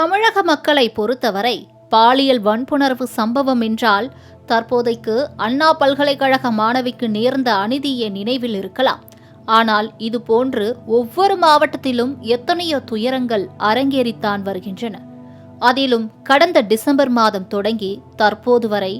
தமிழக மக்களை பொறுத்தவரை பாலியல் வன்புணர்வு சம்பவம் என்றால் தற்போதைக்கு அண்ணா பல்கலைக்கழக மாணவிக்கு நேர்ந்த அநீதியே நினைவில் இருக்கலாம். ஆனால் இது போன்று ஒவ்வொரு மாவட்டத்திலும் எத்தனையோ துயரங்கள் அரங்கேறித்தான் வருகின்றன. அதிலும் கடந்த டிசம்பர் மாதம் தொடங்கி தற்போது வரை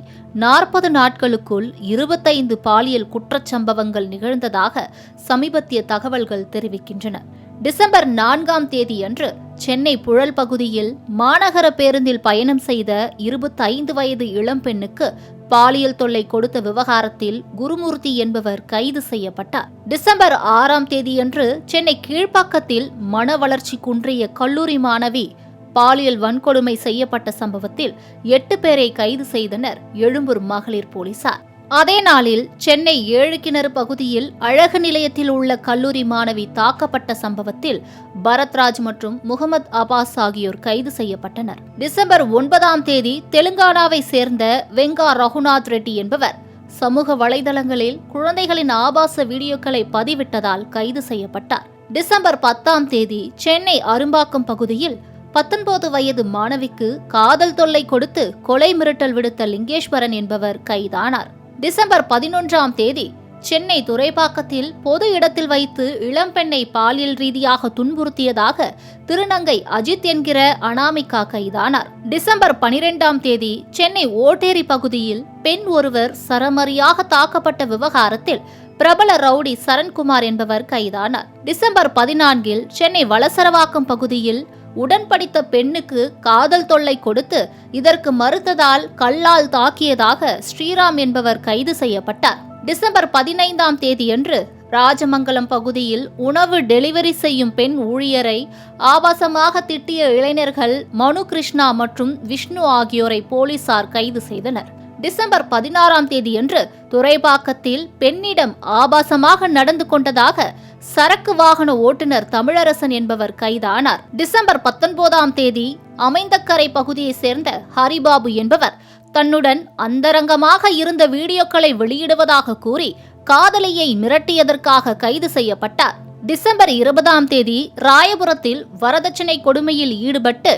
நாற்பது நாட்களுக்குள் இருபத்தைந்து பாலியல் குற்றச்சம்பவங்கள் நிகழ்ந்ததாக சமீபத்திய தகவல்கள் தெரிவிக்கின்றன. டிசம்பர் நான்காம் தேதியன்று சென்னை புழல் பகுதியில் மாநகர பேருந்தில் பயணம் செய்த இருபத்தைந்து வயது இளம்பெண்ணுக்கு பாலியல் தொல்லை கொடுத்த விவகாரத்தில் குருமூர்த்தி என்பவர் கைது செய்யப்பட்டார். டிசம்பர் ஆறாம் தேதியன்று சென்னை கீழ்ப்பாக்கத்தில் மன வளர்ச்சி குன்றிய கல்லூரி மாணவி பாலியல் வன்கொடுமை செய்யப்பட்ட சம்பவத்தில் எட்டு பேரை கைது செய்தனர் எழும்பூர் மகளிர் போலீசார். அதே நாளில் சென்னை ஏழு கிணறு பகுதியில் அழகு நிலையத்தில் உள்ள கல்லூரி மாணவி தாக்கப்பட்ட சம்பவத்தில் பரத்ராஜ் மற்றும் முகமது அபாஸ் ஆகியோர் கைது செய்யப்பட்டனர். டிசம்பர் ஒன்பதாம் தேதி தெலுங்கானாவை சேர்ந்த வெங்கா ரகுநாத் ரெட்டி என்பவர் சமூக வலைதளங்களில் குழந்தைகளின் ஆபாச வீடியோக்களை பதிவிட்டதால் கைது செய்யப்பட்டார். டிசம்பர் பத்தாம் தேதி சென்னை அரும்பாக்கம் பகுதியில் பத்தொன்பது வயது மாணவிக்கு காதல் தொல்லை கொடுத்து கொலை மிரட்டல் விடுத்த லிங்கேஸ்வரன் என்பவர் கைதானார். டிசம்பர் பதினொன்றாம் தேதி சென்னை துறைப்பாக்கத்தில் பொது இடத்தில் வைத்து இளம்பெண்ணை பாலியல் ரீதியாக துன்புறுத்தியதாக திருநங்கை அஜித் என்கிற அனாமிகா கைதானார். டிசம்பர் பனிரெண்டாம் தேதி சென்னை ஓட்டேரி பகுதியில் பெண் ஒருவர் சரமரியாக தாக்கப்பட்ட விவகாரத்தில் பிரபல ரவுடி சரண்குமார் என்பவர் கைதானார். டிசம்பர் பதினான்கில் சென்னை வளசரவாக்கம் பகுதியில் உடன் படித்த பெண்ணுக்கு காதல் தொல்லை கொடுத்து இதற்கு மறுத்ததால் கல்லால் தாக்கியதாக ஸ்ரீராம் என்பவர் கைது செய்யப்பட்டார். டிசம்பர் பதினைந்தாம் தேதியன்று ராஜமங்கலம் பகுதியில் உணவு டெலிவரி செய்யும் பெண் ஊழியரை ஆபாசமாக திட்டிய இளைஞர்கள் மனு கிருஷ்ணா மற்றும் விஷ்ணு ஆகியோரை போலீசார் கைது செய்தனர். டிசம்பர் பதினாறாம் தேதியன்று துறைபாக்கத்தில் பெண்ணிடம் ஆபாசமாக நடந்து கொண்டதாக சரக்கு வாகன ஓட்டுநர் தமிழரசன் என்பவர் கைதானார். டிசம்பர் பத்தொன்பதாம் தேதி அமைந்தக்கரை பகுதியைச் சேர்ந்த ஹரிபாபு என்பவர் தன்னுடன் அந்தரங்கமாக இருந்த வீடியோக்களை வெளியிடுவதாக கூறி காதலியை மிரட்டியதற்காக கைது செய்யப்பட்டார். டிசம்பர் இருபதாம் தேதி ராயபுரத்தில் வரதட்சணை கொடுமையில் ஈடுபட்டு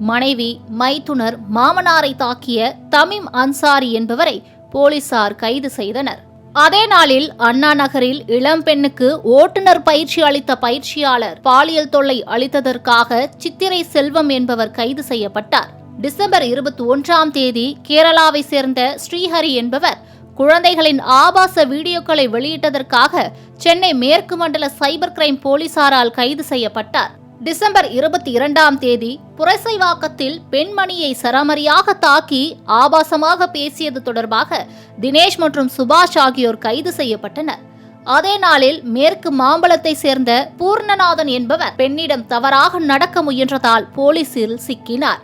மனைவி மைத்துனர் மாமனாரை தாக்கிய தமிம் அன்சாரி என்பவரை போலீசார் கைது செய்தனர். அதே நாளில் அண்ணா நகரில் இளம்பெண்ணுக்கு ஓட்டுநர் பயிற்சி அளித்த பயிற்சியாளர் பாலியல் தொல்லை அளித்ததற்காக சித்திரை செல்வம் என்பவர் கைது செய்யப்பட்டார். டிசம்பர் இருபத்தி ஒன்றாம் தேதி கேரளாவை சேர்ந்த ஸ்ரீஹரி என்பவர் குழந்தைகளின் ஆபாச வீடியோக்களை வெளியிட்டதற்காக சென்னை மேற்கு மண்டல சைபர் கிரைம் போலீசாரால் கைது செய்யப்பட்டார். டிசம்பர் இருபத்தி இரண்டாம் தேதி புரசைவாக்கத்தில் பெண்மணியை சரமரியாக தாக்கி ஆபாசமாக பேசியது தொடர்பாக தினேஷ் மற்றும் சுபாஷ் ஆகியோர் கைது செய்யப்பட்டனர். அதே நாளில் மேற்கு மாம்பலத்தை சேர்ந்த பூர்ணநாதன் என்பவர் பெண்ணிடம் தவறாக நடக்க முயன்றதால் போலீசில் சிக்கினார்.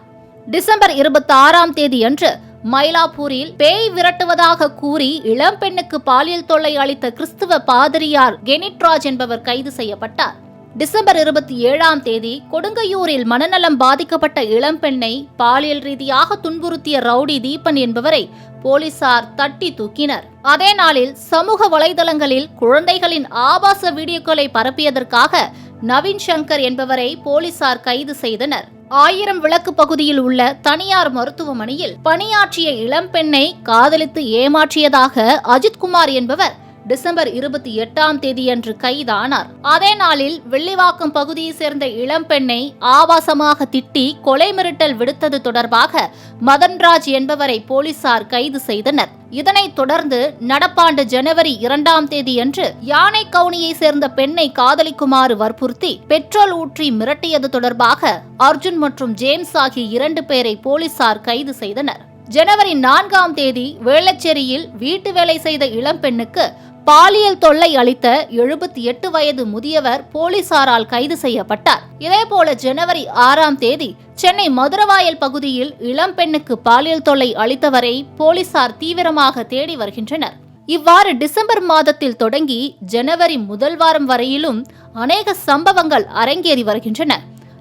டிசம்பர் இருபத்தி ஆறாம் தேதியன்று மயிலாப்பூரில் பேய் விரட்டுவதாக கூறி இளம்பெண்ணுக்கு பாலியல் தொல்லை அளித்த கிறிஸ்துவ பாதிரியார் கெனிட்ராஜ் என்பவர் கைது செய்யப்பட்டார். டிசம்பர் இருபத்தி ஏழாம் தேதி கொடுங்கையூரில் மனநலம் பாதிக்கப்பட்ட இளம்பெண்ணை பாலியல் ரீதியாக துன்புறுத்திய ரவுடி தீபன் என்பவரை போலீசார் தட்டி தூக்கினர். அதே நாளில் சமூக வலைதளங்களில் குழந்தைகளின் ஆபாச வீடியோக்களை பரப்பியதற்காக நவீன் சங்கர் என்பவரை போலீசார் கைது செய்தனர். ஆயிரம் விளக்கு பகுதியில் உள்ள தனியார் மருத்துவமனையில் பணியாற்றிய இளம்பெண்ணை காதலித்து ஏமாற்றியதாக அஜித்குமார் என்பவர் டிசம்பர் இருபத்தி எட்டாம் தேதியன்று கைதானார். அதே நாளில் வெள்ளிவாக்கம் பகுதியை சேர்ந்த இளம்பெண்ணை ஆபாசமாக திட்டி கொலை மிரட்டல் விடுத்தது தொடர்பாக மதன்ராஜ் என்பவரை போலீசார் கைது செய்தனர். இதனைத் தொடர்ந்து நடப்பாண்டு ஜனவரி இரண்டாம் தேதியன்று யானை கவுனியை சேர்ந்த பெண்ணை காதலிக்குமாறு வற்புறுத்தி பெட்ரோல் ஊற்றி மிரட்டியது தொடர்பாக அர்ஜுன் மற்றும் ஜேம்ஸ் ஆகிய இரண்டு பேரை போலீசார் கைது செய்தனர். ஜனவரி நான்காம் தேதி வேளச்சேரியில் வீட்டு வேலை செய்த இளம்பெண்ணுக்கு பாலியல் தொல்லை அளித்த எழுபத்தி எட்டு வயது முதியவர் போலீசாரால் கைது செய்யப்பட்டார். இதேபோல ஜனவரி ஆறாம் தேதி சென்னை மதுரவாயல் பகுதியில் இளம்பெண்ணுக்கு பாலியல் தொல்லை அளித்தவரை போலீசார் தீவிரமாக தேடி வருகின்றனர். இவ்வாறு டிசம்பர் மாதத்தில் தொடங்கி ஜனவரி முதல் வாரம் வரையிலும் அநேக சம்பவங்கள் அரங்கேறி வருகின்றன.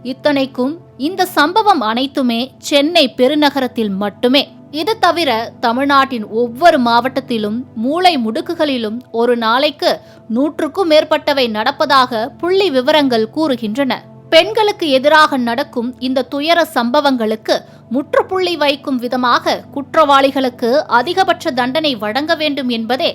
இத்தனைக்கும் இந்த சம்பவம் அனைத்துமே சென்னை பெருநகரத்தில் மட்டுமே. இது தவிர தமிழ்நாட்டின் ஒவ்வொரு மாவட்டத்திலும் மூளை முடுக்குகளிலும் ஒரு நாளைக்கு நூற்றுக்கும் மேற்பட்டவை நடப்பதாக புள்ளி விவரங்கள் கூறுகின்றன. பெண்களுக்கு எதிராக நடக்கும் இந்த துயர சம்பவங்களுக்கு முற்றுப்புள்ளி வைக்கும் விதமாக குற்றவாளிகளுக்கு அதிகபட்ச தண்டனை வழங்க வேண்டும் என்பதே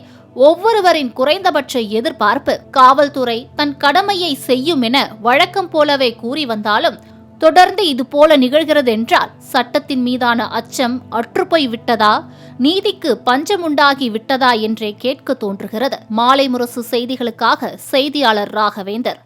ஒவ்வொருவரின் குறைந்தபட்ச எதிர்பார்ப்பு. காவல்துறை தன் கடமையை செய்யும் என வழக்கம் போலவே கூறி வந்தாலும் தொடர்ந்து இது போல நிகழ்கிறது என்றால் சட்டத்தின் மீதான அச்சம் அற்றுப்போய் விட்டதா? நீதிக்கு பஞ்சம் உண்டாகி விட்டதா என்றே கேட்க தோன்றுகிறது. மாலை முரசு செய்திகளுக்காக செய்தியாளர் ராகவேந்தர்.